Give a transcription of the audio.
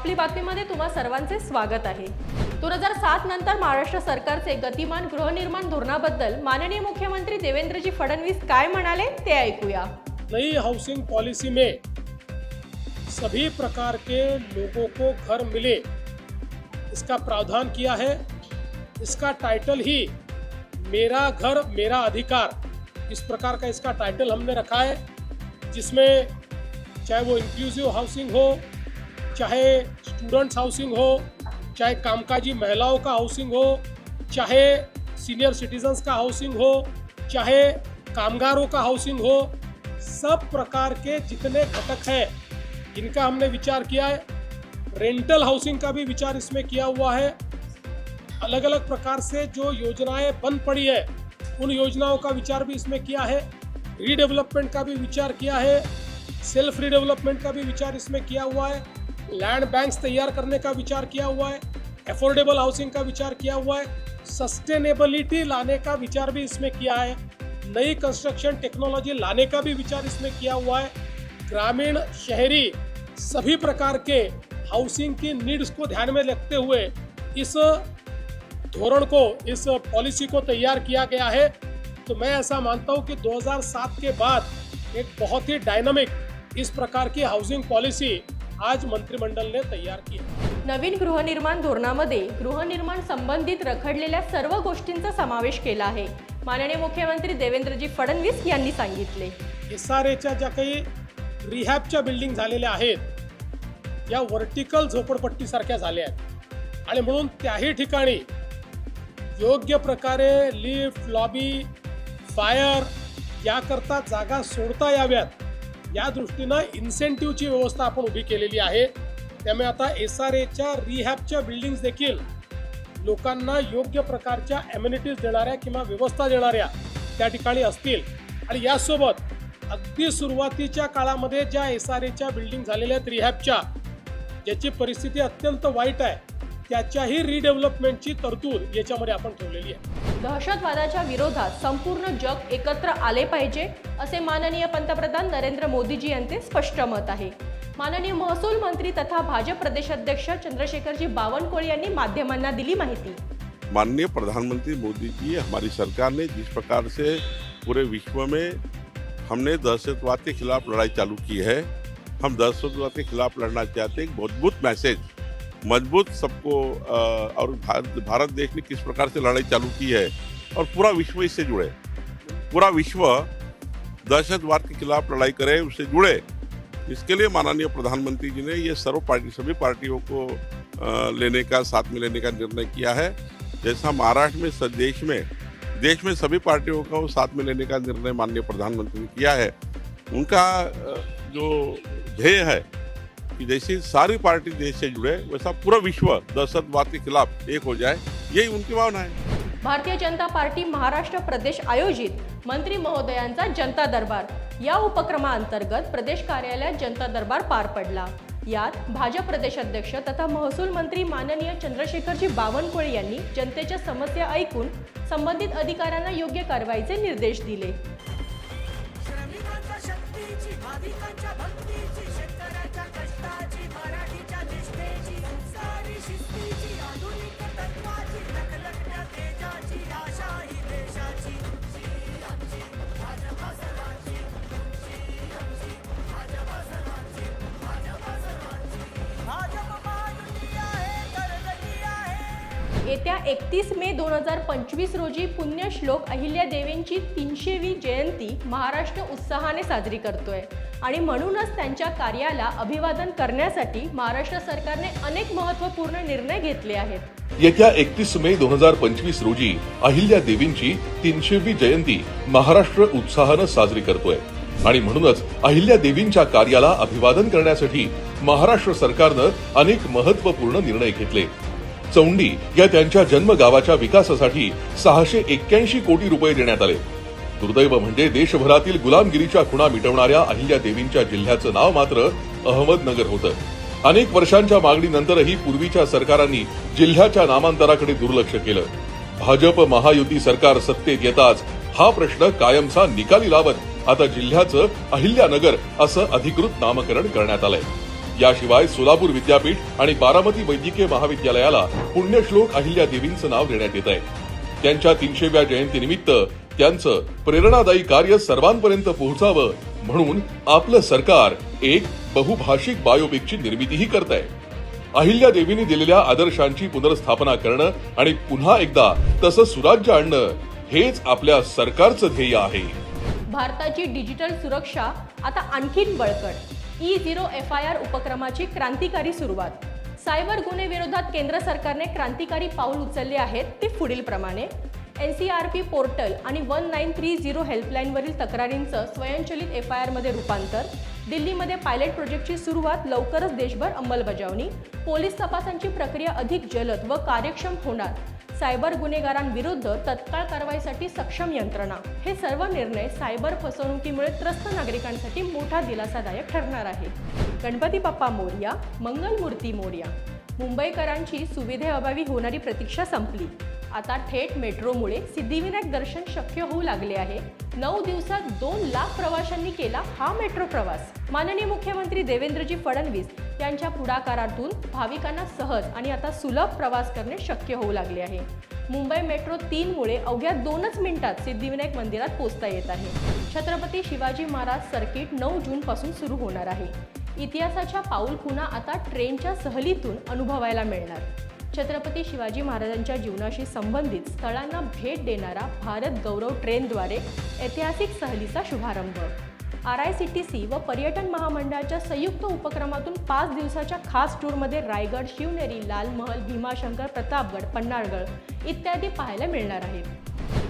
आपली बातमीमध्ये तुम्हा सर्वांचे स्वागत आहे. दोन हजार सात नंतर महाराष्ट्र सरकारचे गतिमान गृहनिर्माण धोरणाबद्दल माननीय मुख्यमंत्री देवेंद्रजी फडणवीस काय म्हणाले ते ऐकूया. नई हाउसिंग पॉलिसी में सभी प्रकार के लोगों को घर मिले. इसका प्रावधान किया है। इसका टाइटल ही मेरा घर मेरा अधिकार। इस प्रकार का इसका टाइटल हमने रखा है जिसमें चाहे वो इंक्लूसिव हाउसिंग हो चाहे स्टूडेंट्स हाउसिंग हो, चाहे कामकाजी महिलाओं का हाउसिंग हो, चाहे सीनियर सिटीजन्स का हाउसिंग हो, चाहे कामगारों का हाउसिंग हो, सब प्रकार के जितने घटक हैं, इनका हमने विचार किया है। रेंटल हाउसिंग का भी विचार इसमें किया हुआ है। अलग अलग प्रकार से जो योजनाएँ बंद पड़ी है, उन योजनाओं का विचार भी इसमें किया है। रीडेवलपमेंट का भी विचार किया है। सेल्फ रीडेवलपमेंट का भी विचार इसमें किया हुआ है। लैंड बैंक्स तैयार करने का विचार किया हुआ है एफोर्डेबल हाउसिंग का विचार किया हुआ है सस्टेनेबिलिटी लाने का विचार भी इसमें किया है, नई कंस्ट्रक्शन टेक्नोलॉजी लाने का भी विचार इसमें किया हुआ है। ग्रामीण, शहरी, सभी प्रकार के हाउसिंग की नीड्स को ध्यान में रखते हुए इस धोरण को, इस पॉलिसी को तैयार किया गया है। तो मैं ऐसा मानता हूँ कि 2007 के बाद एक बहुत ही डायनामिक इस प्रकार की हाउसिंग पॉलिसी आज मंत्रिमंडल ने तैयार की है नवीन गृहनिर्माण धोरणामध्ये गृहनिर्माण संबंधित रखडलेल्या सर्व गोष्टींचा समावेश केला आहे. माननीय मुख्यमंत्री देवेंद्रजी फडणवीस यांनी सांगितले. एस आर एच्या ज्या काही रिहॅबच्या बिल्डिंग झालेल्या आहेत या व्हर्टिकल झोपडपट्टीसारख्या झाल्या आहेत. आणि म्हणून त्याही ठिकाणी योग्य प्रकारे लिफ्ट लॉबी फायर याकरता जागा सोडता याव्यात. या दृष्टीनं इन्सेंटिव्हची व्यवस्था आपण उभी केलेली आहे. त्यामुळे आता एस आर एच्या रिहॅबच्या बिल्डिंग्स देखील लोकांना योग्य प्रकारच्या अम्युनिटीज देणाऱ्या किंवा व्यवस्था देणाऱ्या त्या ठिकाणी असतील. आणि यासोबत अगदी सुरुवातीच्या काळामध्ये ज्या एस आर एच्या बिल्डिंग झालेल्या आहेत रिहॅबच्या ज्याची परिस्थिती अत्यंत वाईट आहे. त्याच्याही रिडेव्हलपमेंटची तरतूद याच्यामध्ये आपण ठेवलेली आहे. दहशतवादाच्या विरोधात संपूर्ण जग एकत्र आले पाहिजे असे माननीय पंतप्रधान नरेंद्र मोदीजी यांचे स्पष्ट मत आहे. माननीय महसूल मंत्री तथा भाजप प्रदेशाध्यक्ष चंद्रशेखरजी बावनकुळे यांनी माध्यमांना दिली माहिती. माननीय प्रधानमंत्री मोदी जी हमारी सरकार ने जिस प्रकार से पूरे विश्व में हमने दहशतवाद के खिलाफ लड़ाई चालू की है हम दहशतवाद के खिलाफ लड़ना चाहते हैं एक मजबूत मैसेज मज़बूत सबको और भारत भारत देश ने किस प्रकार से लड़ाई चालू की है और पूरा विश्व इससे जुड़े। पूरा विश्व दहशतवाद के खिलाफ लड़ाई करे, उससे जुड़े। इसके लिए माननीय प्रधानमंत्री जी ने ये सर्व पार्टी, सभी पार्टियों को लेने का, साथ में लेने का निर्णय किया है। जैसा महाराष्ट्र में देश में देश में सभी पार्टियों को साथ में लेने का निर्णय माननीय प्रधानमंत्री ने किया है। उनका जो ध्येय है कि जैसे सारी पार्टी देश से जुड़े वैसा पूरा विश्व दहशतवाद के खिलाफ एक हो जाए यही उनकी भावना है। भारतीय जनता पार्टी महाराष्ट्र प्रदेश आयोजित मंत्री महोदयांचा जनता दरबार. या उपक्रमाअंतर्गत प्रदेश कार्यालयात जनता दरबार पार पडला. यात भाजप प्रदेशाध्यक्ष तथा महसूल मंत्री माननीय चंद्रशेखरजी बावनकुळे यांनी जनतेच्या समस्या ऐकून संबंधित अधिकाऱ्यांना योग्य कारवाईचे निर्देश दिले. येत्या एकतीस मे दोन हजार पंचवीस रोजी पुण्यश्लोक अहिल्यादेवींची तीनशेवी जयंती महाराष्ट्र उत्साहाने साजरी करतोय. आणि म्हणूनच त्यांच्या कार्याला अभिवादन करण्यासाठी महाराष्ट्र सरकारने अनेक महत्त्वपूर्ण निर्णय घेतले आहेत. येत्या एकतीस मे दोन हजार पंचवीस रोजी अहिल्या देवींची तीनशेवी जयंती महाराष्ट्र उत्साहानं साजरी करतोय. आणि म्हणूनच अहिल्या देवींच्या कार्याला अभिवादन करण्यासाठी महाराष्ट्र सरकारनं अनेक महत्त्वपूर्ण निर्णय घेतले. चौंडी या त्यांच्या जन्मगावाच्या विकासासाठी सहाशे एक्क्याऐंशी कोटी रुपये देण्यात आले. दुर्दैव म्हणजे देशभरातील गुलामगिरीच्या खुणा मिटवणाऱ्या अहिल्या देवींच्या जिल्ह्याचं नाव मात्र अहमदनगर होतं. अनेक वर्षांच्या मागणीनंतरही पूर्वीच्या सरकारांनी जिल्ह्याच्या नामांतराकडे दुर्लक्ष केलं. भाजप महायुती सरकार सत्तेत येताच हा प्रश्न कायमचा निकाली लावत आता जिल्ह्याचं अहिल्यानगर असं अधिकृत नामकरण करण्यात आलंय. याशिवाय सोलापूर विद्यापीठ आणि बारामती वैद्यकीय महाविद्यालयाला पुण्यश्लोक अहिल्या देवींचं नाव देण्यात येत आहे त्यांच्या तीनशेव्या जयंतीनिमित्त त्यांचं प्रेरणादायी कार्य सर्वांपर्यंत पोहोचावं म्हणून आपलं सरकार एक बहुभाषिक बायोपिकची निर्मितीही करत आहे अहिल्या देवींनी दिलेल्या आदर्शांची पुनर्स्थापना करणं आणि पुन्हा एकदा तसं सुराज्य आणणं हेच आपल्या सरकारचं ध्येय आहे. भारताची डिजिटल सुरक्षा आता आणखीन बळकट. E zero F I R उपक्रमाची क्रांतिकारी सुरुवात. सायबर गुन्हे विरोधात केंद्र सरकारने क्रांतिकारी पाऊल उचलले आहेत ते पुढील प्रमाणे. N C R P portal आणि वन नाईन थ्री झिरो हेल्पलाईनवरील तक्रारींचं स्वयंचलित एफ आय आरमध्ये रूपांतर. दिल्लीमध्ये पायलट प्रोजेक्टची सुरुवात लवकरच देशभर अंमलबजावणी. पोलीस तपासांची प्रक्रिया अधिक जलद व कार्यक्षम होणार. सायबर गुन्हेगारांविरुद्ध तत्काळ कारवाईसाठी सक्षम यंत्रणा. हे सर्व निर्णय सायबर फसवणुकीमुळे त्रस्त नागरिकांसाठी मोठा दिलासादायक ठरणार आहे. गणपती बाप्पा मोर्या मंगलमूर्ती मोर्या. मुंबईकरांची सुविधेअभावी होणारी प्रतीक्षा संपली. आता थेट मेट्रोमुळे सिद्धिविनायक दर्शन शक्य होऊ लागले आहे. नऊ दिवसात दोन लाख प्रवाशांनी केला हा मेट्रो प्रवास. माननीय मुख्यमंत्री देवेंद्रजी फडणवीस यांच्या पुढाकारातून भाविकांना सहज आणि आता सुलभ प्रवास करणे शक्य होऊ लागले आहे. मुंबई मेट्रो तीनमुळे अवघ्या दोनच मिनिटात सिद्धिविनायक मंदिरात पोहोचता येत आहे. छत्रपती शिवाजी महाराज सर्किट नऊ जूनपासून सुरू होणार आहे. इतिहासाच्या पाऊलखुणा आता ट्रेनच्या सहलीतून अनुभवायला मिळणार. छत्रपती शिवाजी महाराजांच्या जीवनाशी संबंधित स्थळांना भेट देणारा भारत गौरव ट्रेनद्वारे ऐतिहासिक सहलीचा शुभारंभ. R I C T C व पर्यटन महामंडळाच्या संयुक्त उपक्रमातून पाच दिवसाच्या खास टूरमध्ये रायगड शिवनेरी लालमहल भीमाशंकर प्रतापगड पन्नाळगड इत्यादी पाहायला मिळणार आहेत.